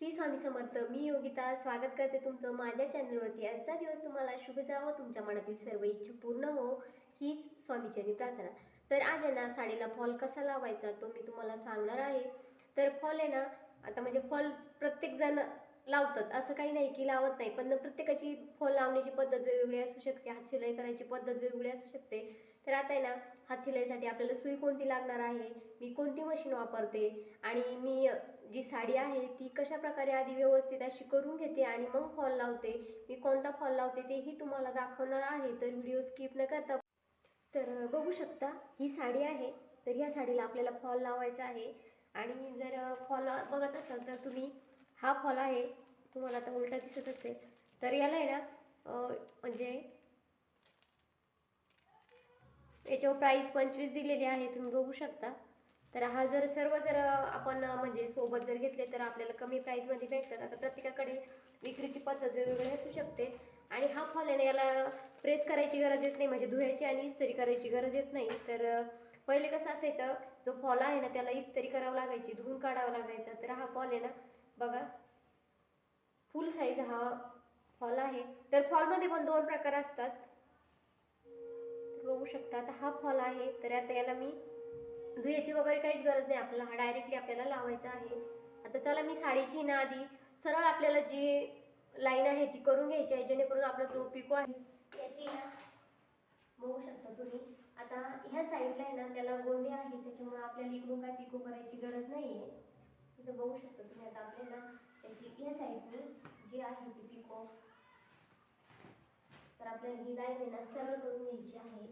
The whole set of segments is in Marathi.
श्री स्वामी समर्थ मी योगिता. स्वागत करते तुमचं माझ्या चॅनलवरती आजचा दिवस तुम्हाला शुभ जावं. तुमच्या मनातील सर्व इच्छा पूर्ण हो हीच स्वामीचरणी प्रार्थना. तर आज आहे ना साडीला फॉल कसा लावायचा तो मी तुम्हाला सांगणार आहे. तर फॉल आहे ना आता म्हणजे फॉल प्रत्येकजण लावतच. असं काही नाही की लावत नाही पण प्रत्येकाची फॉल लावण्याची पद्धत वेगवेगळी असू शकते हात शिलाई करायची पद्धत वेगवेगळी असू शकते. तर आता आहे ना हात शिलाईसाठी आपल्याला सुई कोणती लागणार आहे? मी कोणती मशीन वापरते? आणि मी जी साडी आहे ती कशा प्रकारे आधी व्यवस्थित अशी करून घेते आणि मग फॉल लावते? मी कोणता फॉल लावते तेही तुम्हाला दाखवणार आहे तर व्हिडिओ स्किप न करता तर बघू शकता ही साडी आहे. तर ह्या साडीला आपल्याला फॉल लावायचा आहे. आणि जर फॉल बघत असाल तर तुम्ही हा फॉल आहे. तुम्हाला आता उलटा दिसत असेल. तर याला आहे ना म्हणजे याच्यावर प्राईस पंचवीस दिलेली आहे तुम्ही बघू शकता. तर हा जर सर्व जर आपण म्हणजे सोबत जर घेतले तर आपल्याला कमी प्राईसमध्ये भेटतात. आता प्रत्येकाकडे विक्रीची पद्धत वेगवेगळी असू शकते. आणि हा फॉल आहे ना याला प्रेस करायची गरज येत नाही. म्हणजे धुवायची आणि इस्त्री करायची गरज येत नाही. तर पहिले कसं असायचं जो फॉल आहे ना त्याला इस्त्री करावं लागायची धुवून काढावं लागायचा. तर हा फॉल आहे ना बघा फुल साईज हा फॉल आहे. तर फॉलमध्ये पण दोन प्रकार असतात. बघू शकता आता हा फॉल आहे तर आता याला मी धुयाची वगैरे काहीच गरज नाही आपल्याला हा डायरेक्टली आपल्याला लावायचा आहे. आता चला मी साडीची ना आधी सरळ आपल्याला जी लाईन आहे ती करून घ्यायची आहे जेणेकरून आपला जो पिको आहे याची ना बघू शकता तुम्ही. आता ह्या साईडला आहे ना त्याला गोंडे आहे त्याच्यामुळे आपल्याला इकडून काय पिको करायची गरज नाही आहे इथं बघू शकता तुम्ही आता आपल्याला त्याची ह्या साईडनी जी आहे ती पिको तर आपल्याला ही लाईन सरळ करून घ्यायची आहे.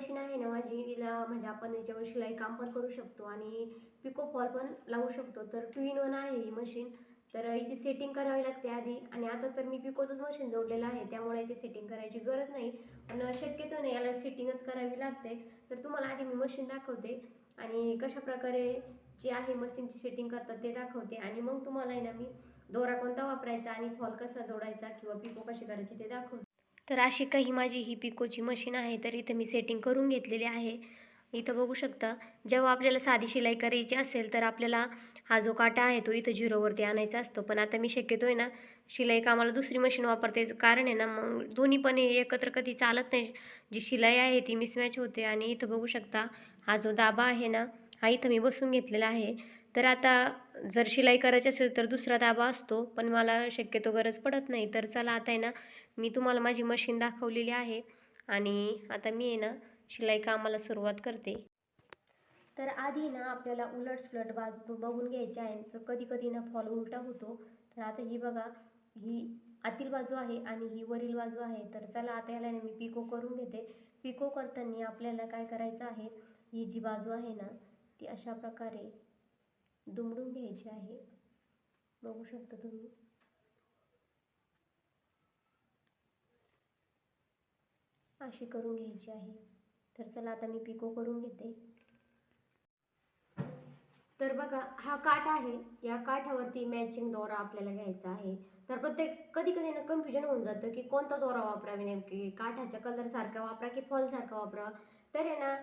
मशीन आहे ना माझी तिला म्हणजे आपण याच्यावर शिलाई काम पण करू शकतो आणि पिको फॉल पण लावू शकतो. तर टू इन वन आहे ही मशीन तर याची सेटिंग करावी लागते आधी आणि आता तर मी पिकोचंच मशीन जोडलेलं आहे. त्यामुळे याची सेटिंग करायची गरज नाही. पण शक्यतो नाही याला सेटिंगच करावी लागते. तर तुम्हाला आधी मी मशीन दाखवते आणि कशा प्रकारे जी आहे मशीनची सेटिंग करतात ते दाखवते. आणि मग तुम्हाला आहे ना मी दोरा कोणता वापरायचा आणि फॉल कसा जोडायचा किंवा पिको कशी करायची ते दाखवते. तर अशी काही माझी ही पिकोची मशीन आहे तर इथं मी सेटिंग करून घेतलेली आहे. इथं बघू शकता जेव्हा आपल्याला साधी शिलाई करायची असेल तर आपल्याला हा जो काटा आहे तो इथं झिरोवरती आणायचा असतो. पण आता मी शक्यतो आहे ना शिलाई कामाला दुसरी मशीन वापरते कारण आहे ना मग दोन्ही पण एकत्र कधी चालत नाही. जी शिलाई आहे ती मिसमॅच होते. आणि इथं बघू शकता हा जो दाबा आहे ना हा इथं मी बसून घेतलेला आहे. तर आता जर शिलाई करायची असेल तर दुसरा दाबा असतो. पण मला शक्यतो गरज पडत नाही. तर चला आता आहे ना मी तुम्हाला माझी मशीन दाखवलेली आहे. आणि आता मी आहे ना शिलाई कामाला सुरुवात करते. तर आधी ना आपल्याला उलट सुलट बाजू बघून घ्यायची आहे. तर कधी कधी ना फॉल उलटा होतो. तर आता ही बघा ही आतील बाजू आहे आणि ही वरील बाजू आहे. तर चला आता याला मी पिको करून घेते. पिको करताना आपल्याला काय करायचं आहे? ही जी बाजू आहे ना ती अशा प्रकारे दुमडून घ्यायची आहे. बघू शकता तुम्ही? अशी करून घ्यायची आहे. तर चला आता मी पिको करून घेते. तर बघा हा काठ आहे. या काठावरती मॅचिंग दोरा आपल्याला घ्यायचा आहे. तर प्रत्येक कधी कधी ना कन्फ्युजन होऊन जातं की कोणता दोरा वापरावे नेमकी? काठाच्या कलर सारखा वापरा की फॉल सारखा वापरा? तर आहे ना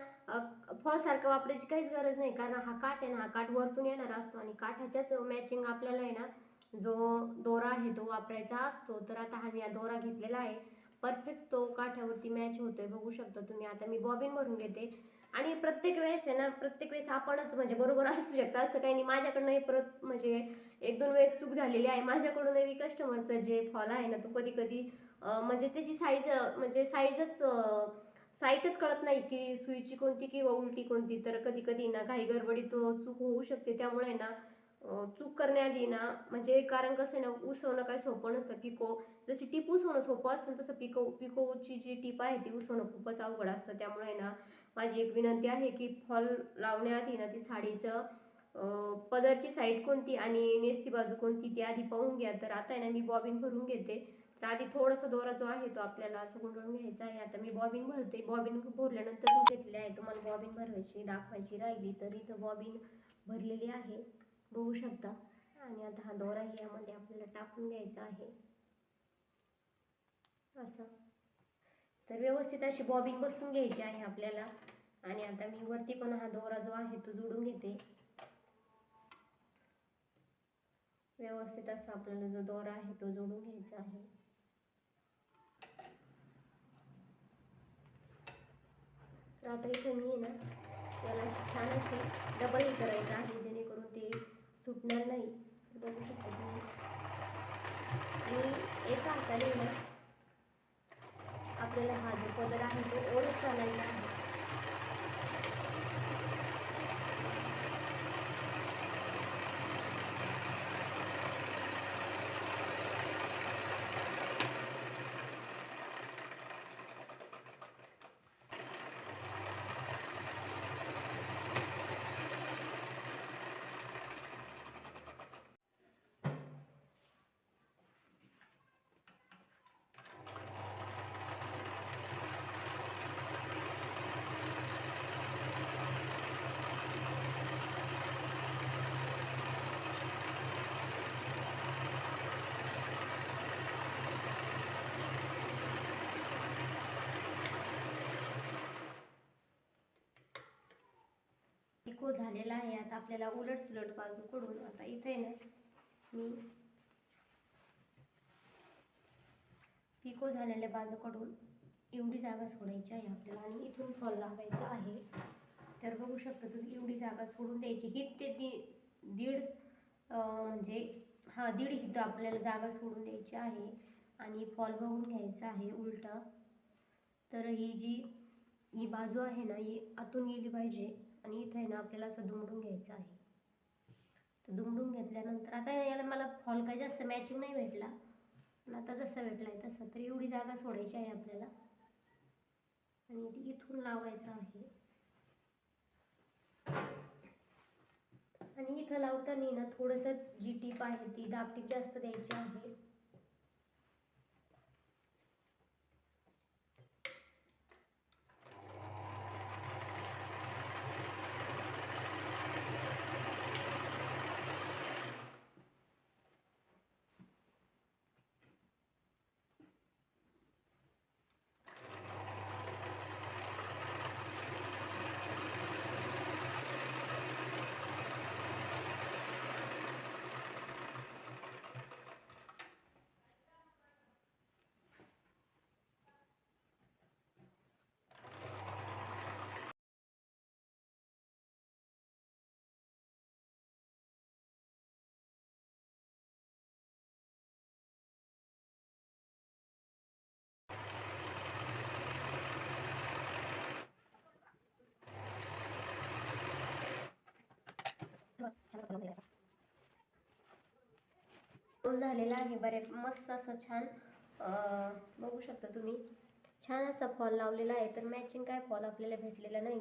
फॉल सारखा वापरायची काहीच गरज नाही. कारण हा काठ आहे ना हा काठ वरतून येणार असतो आणि काठाच्याच मॅचिंग आपल्याला आहे ना जो दोरा आहे तो वापरायचा असतो. तर आता हा मी हा दोरा घेतलेला आहे. परफेक्ट तो काठावरती मॅच होतोय. बघू शकता तुम्ही. आता मी बॉबिन भरून घेते. आणि प्रत्येक वेळेस आहे ना प्रत्येक वेळेस आपणच म्हणजे बरोबर असू शकता. असं काही नाही. माझ्याकडनं परत म्हणजे एक दोन वेळेस चूक झालेली आहे. माझ्याकडूनही कस्टमरचं जे फॉल आहे ना तो कधी कधी म्हणजे त्याची साईज म्हणजे साईजच साईटच कळत नाही की सुईची कोणती किंवा उलटी कोणती. तर कधी कधी ना काही गडबडीत चूक होऊ शकते. त्यामुळे ना चूक करण्याआधी ना म्हणजे कारण कसं आहे ना उसवणं काय सोपं नसतं. पिको जशी टीप उसवणं सोपं असतं तसं पिको पिकोची जी टीप आहे ती उसवणं खूपच अवघड असतं. त्यामुळे ना माझी एक विनंती आहे की फॉल लावण्याआधी ना ती साडीचं पदरची साईड कोणती आणि नेसती बाजू कोणती ती आधी पाहून घ्या. तर आता आहे ना मी बॉबिन भरून घेते. तर आधी थोडासा दोरा जो आहे तो आपल्याला असं गुंडळून घ्यायचा आहे. आता मी बॉबिन भरते. बॉबिन भरल्यानंतर घेतले आहे. तुम्हाला बॉबिन भरवायची दाखवायची राहिली तर इथं बॉबिन भरलेली आहे. बघू शकता. आणि आता हा दोराही यामध्ये आपल्याला टाकून घ्यायचा आहे. असं. तर व्यवस्थित अशी बॉबिन बसून घ्यायची आहे आपल्याला. आणि आता मी वरती पण हा दोरा जो आहे तो जोडून घेते. व्यवस्थित असा आपल्याला जो दोरा आहे तो जोडून घ्यायचा आहे. आता इथे मी ना त्याला छान अशी डबल करायचं आहे. सुटणार नाही. बघू शकता तुम्ही. आणि एका हाताने ना आपल्याला हा जो पदर आहे तो ओढत चालायचा आहे पिको झालेला आहे. आता आपल्याला उलट सुलट बाजूकडून आता इथे ना मी पिको झालेल्या बाजूकडून एवढी जागा सोडायची आहे आपल्याला आणि इथून फॉल लावायचा आहे. तर बघू शकता तुम्ही एवढी जागा सोडून द्यायची. ही ते दीड म्हणजे हा दीड हिथं आपल्याला जागा सोडून द्यायची आहे आणि फॉल बघून घ्यायचा आहे उलटा. तर ही जी ही बाजू आहे ना ही आतून गेली पाहिजे. आणि इथे आहे ना आपल्याला असं दुमडून घ्यायचं आहे. तर दुमडून घेतल्यानंतर आता याला मला फॉल काय जास्त मॅचिंग नाही भेटला. पण आता जसं भेटला आहे तसा तर एवढी जागा सोडायची आहे आपल्याला. आणि ती इथून लावायचं आहे. आणि इथं लावताना ना थोडंसं जी टीप आहे ती दाब टीप जास्त द्यायची आहे. रोल झालेला आहे. बरे मस्त असं छान बघू शकता तुम्ही. छान असा फॉल लावलेला आहे. तर मॅचिंग काय फॉल आपल्याला भेटलेला नाही.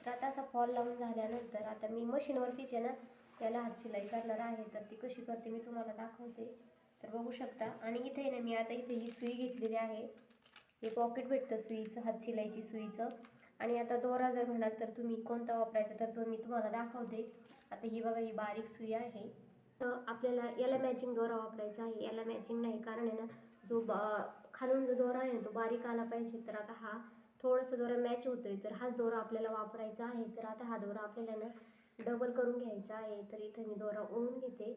तर आता असा फॉल लावून झाल्यानंतर आता मी मशीनवरतीच आहे ना याला हात शिलाई करणार आहे. तर ती कशी करते मी तुम्हाला दाखवते. तर बघू शकता. आणि इथे आहे ना मी आता इथे ही सुई घेतलेली आहे. हे पॉकेट भेटतं सुईचं हात शिलाईची सुईचं. आणि आता दोरा जर म्हणाल तर तुम्ही कोणता वापरायचा तर तो मी तुम्हाला दाखवते. आता ही बघा ही बारीक सुई आहे. तर आपल्याला याला मॅचिंग दोरा वापरायचा आहे. याला मॅचिंग नाही कारण आहे ना जो बा खालून जो दोरा आहे ना तो बारीक आला पाहिजे. तर आता हा थोडासा दोरा मॅच होतोय तर हाच दोरा आपल्याला वापरायचा आहे. तर आता हा दोरा आपल्याला ना डबल करून घ्यायचा आहे. तर इथं मी दोरा ओळून घेते.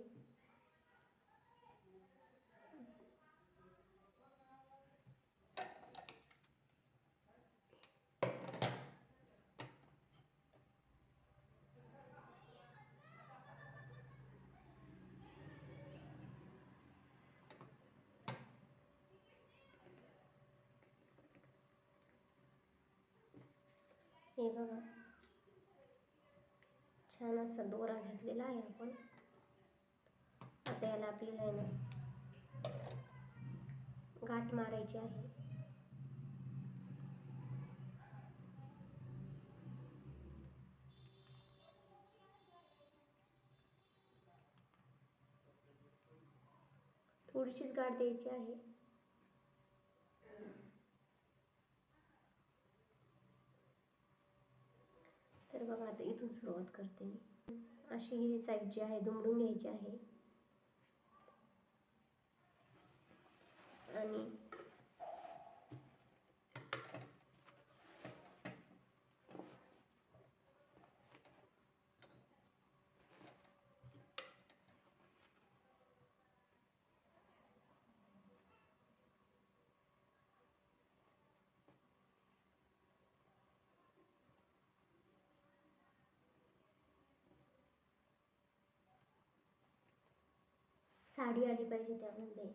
आहे बघा छान असा दोरा घेतलेला आहे आपण. आता याला आपल्याला ना गाठ मारायची आहे. थोडीशीच गाठ द्यायची आहे. तर बघा आता इथून सुरुवात करते मी. अशी ही साईड जी आहे दुमडून घ्यायची आहे. आणि साडी आली पाहिजे त्यामध्ये.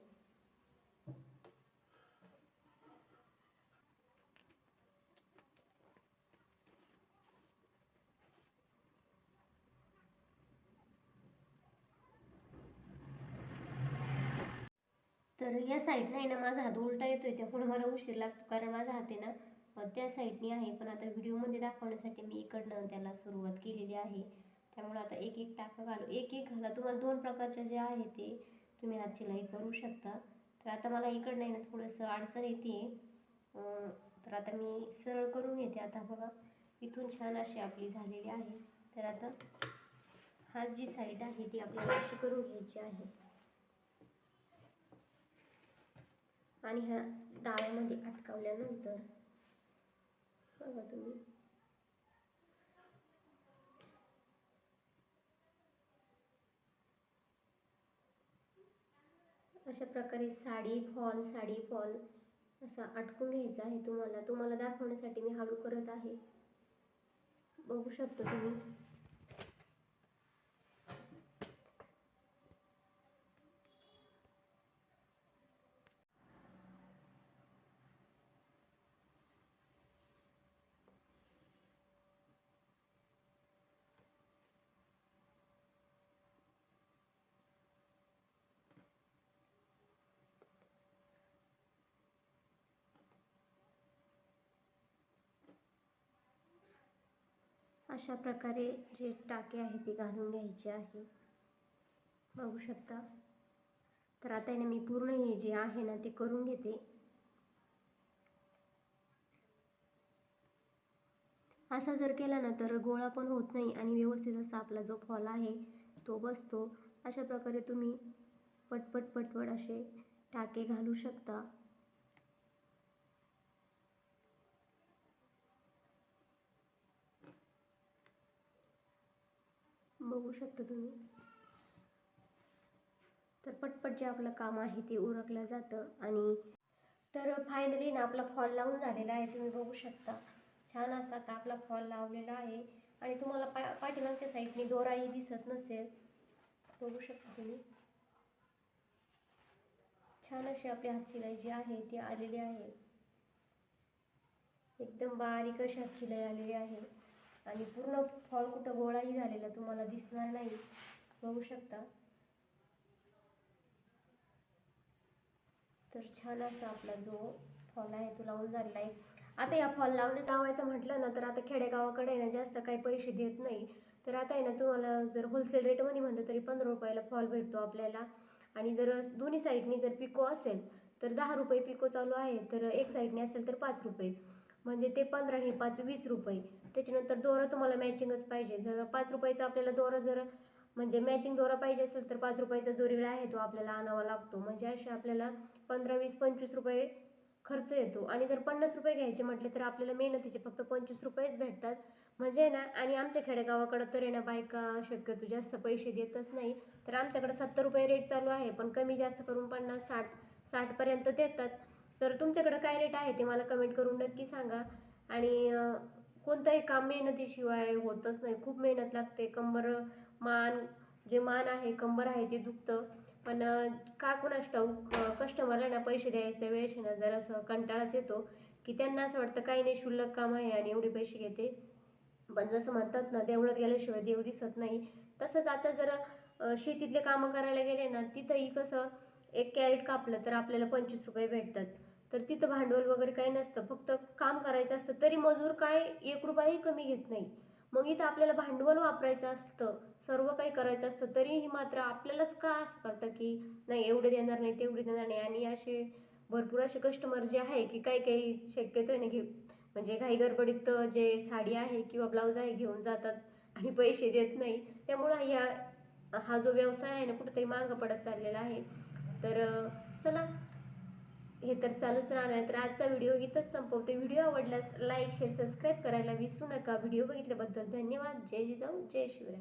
तर या साईडनं आहे ना माझा हात उलटा येतोय त्यामुळे मला उशीर लागतो कारण माझा हात आहे ना त्या साईडनी आहे पण आता व्हिडिओमध्ये दाखवण्यासाठी मी इकडनं त्याला सुरुवात केलेली आहे. त्यामुळे आता एक एक टाका घालू एक एक घाला. तुम्हाला दोन प्रकारच्या जे आहे ते तुम्ही हात शिलाई करू शकता. तर आता मला इकडनं आहे ना थोडंसं अडचण येते. तर आता मी सरळ करून घेते. आता बघा इथून छान अशी आपली झालेली आहे. तर आता हा जी साईड आहे ती आपल्याला अशी करून घ्यायची आहे. आणि ह्या दाळ्यामध्ये अटकावल्यानंतर बघा तुम्ही अशा प्रकारे साडी फॉल साडी फॉल असा अटकून घ्यायचा आहे तुम्हाला. तुम्हाला दाखवण्यासाठी मी हळू करत आहे. बघू शकतो तुम्ही. अशा प्रकारे जे टाके आहे ते घालून घ्यायचे आहे. बघू शकता. तर आता आहे ना मी पूर्ण हे जे आहे ना ते करून घेते. असा जर केला ना तर गोळा पण होत नाही आणि व्यवस्थित असा आपला जो फॉल आहे तो बसतो. अशा प्रकारे तुम्ही पटपट पटपट असे टाके घालू शकता. बघू शकता तुम्ही. तर पटपट जे आपलं काम आहे ते उरकलं जातं आणि तर फायनली ना आपला फॉल लावून झालेला आहे तुम्ही बघू शकता. छान असा आता आपला फॉल लावलेला आहे आणि तुम्हाला पा पाठीमागच्या साईडने दोराही दिसत नसेल. बघू शकता तुम्ही. छान अशी आपली हातशिलाई जी आहे ती आलेली आहे. एकदम बारीक अशी हातशिलाई आलेली आहे. आणि पूर्ण फॉल कुठं गोळाही झालेला तुम्हाला दिसणार नाही. बघू शकता. तर छान असा आपला जो फॉल आहे तो लावून झालेला आहे. आता या फॉल लावण्यात लावायचं म्हटलं ना तर आता खेडेगावाकडे ना जास्त काही पैसे देत नाही. तर आता आहे ना तुम्हाला जर होलसेल रेटमध्ये म्हणलं तरी पंधरा रुपयाला फॉल भेटतो आपल्याला. आणि जर दोन्ही साईडनी जर पिको असेल तर दहा रुपये पिको चालू आहे. तर एक साईडने असेल तर पाच रुपये. म्हणजे ते पंधरा आणि पाच वीस रुपये. त्याच्यानंतर दोरा तुम्हाला मॅचिंगच पाहिजे. जर पाच रुपयाचा आपल्याला दोरा जर म्हणजे मॅचिंग दोरा पाहिजे असेल तर पाच रुपयाचा जो रिळा आहे तो आपल्याला आणावा लागतो. म्हणजे असे आपल्याला पंधरा वीस पंचवीस रुपये खर्च येतो. आणि जर पन्नास रुपये घ्यायचे म्हटले तर आपल्याला मेहनतीचे फक्त पंचवीस रुपयेच भेटतात. म्हणजे ना आणि आमच्या खेडेगावाकडं तर आहे ना बायका शक्यतो जास्त पैसे देतच नाही. तर आमच्याकडे सत्तर रुपये रेट चालू आहे पण कमी जास्त करून पन्नास साठ साठपर्यंत देतात. तर तुमच्याकडं काय रेट आहे ते मला कमेंट करून नक्की सांगा. आणि कोणतंही काम मेहनतीशिवाय होतच नाही. खूप मेहनत लागते. कंबर मान जे मान आहे कंबर आहे ते दुखतं. पण का कुणास ठाऊक कस्टमरला ना पैसे द्यायच्या वेळेस ना जरासं कंटाळाच येतो की त्यांना असं वाटतं काही नाही शुल्लक काम आहे आणि एवढे पैसे घेते. पण जसं म्हणतात ना देवळात गेल्याशिवाय देव दिसत नाही. तसंच आता जर शेतीतले कामं करायला गेले ना तिथंही कसं एक कॅरेट कापलं तर आपल्याला पंचवीस रुपये भेटतात. तर तिथं भांडवल वगैरे काही नसतं. फक्त काम करायचं असतं तरी मजूर काय एक रुपयाही कमी घेत नाही. मग इथं आपल्याला भांडवल वापरायचं असतं सर्व काही करायचं असतं तरीही मात्र आपल्यालाच का असं करतं की नाही एवढे देणार नाही तेवढे देणार नाही? आणि असे भरपूर असे कस्टमर जे आहे की काही काही शक्यतो आहे ना घे म्हणजे घाई गडबडीत जे साडी आहे किंवा ब्लाऊज आहे घेऊन जातात आणि पैसे देत नाही. त्यामुळं या हा जो व्यवसाय आहे ना कुठेतरी मागं पडत चाललेला आहे. तर चला. हे तर चालूच राहणार आहे. तर आजचा व्हिडिओ इथंच संपवते. व्हिडिओ आवडल्यास लाईक शेअर सबस्क्राईब करायला विसरू नका. व्हिडिओ बघितल्याबद्दल धन्यवाद. जय जिजाऊ जय शिवराय.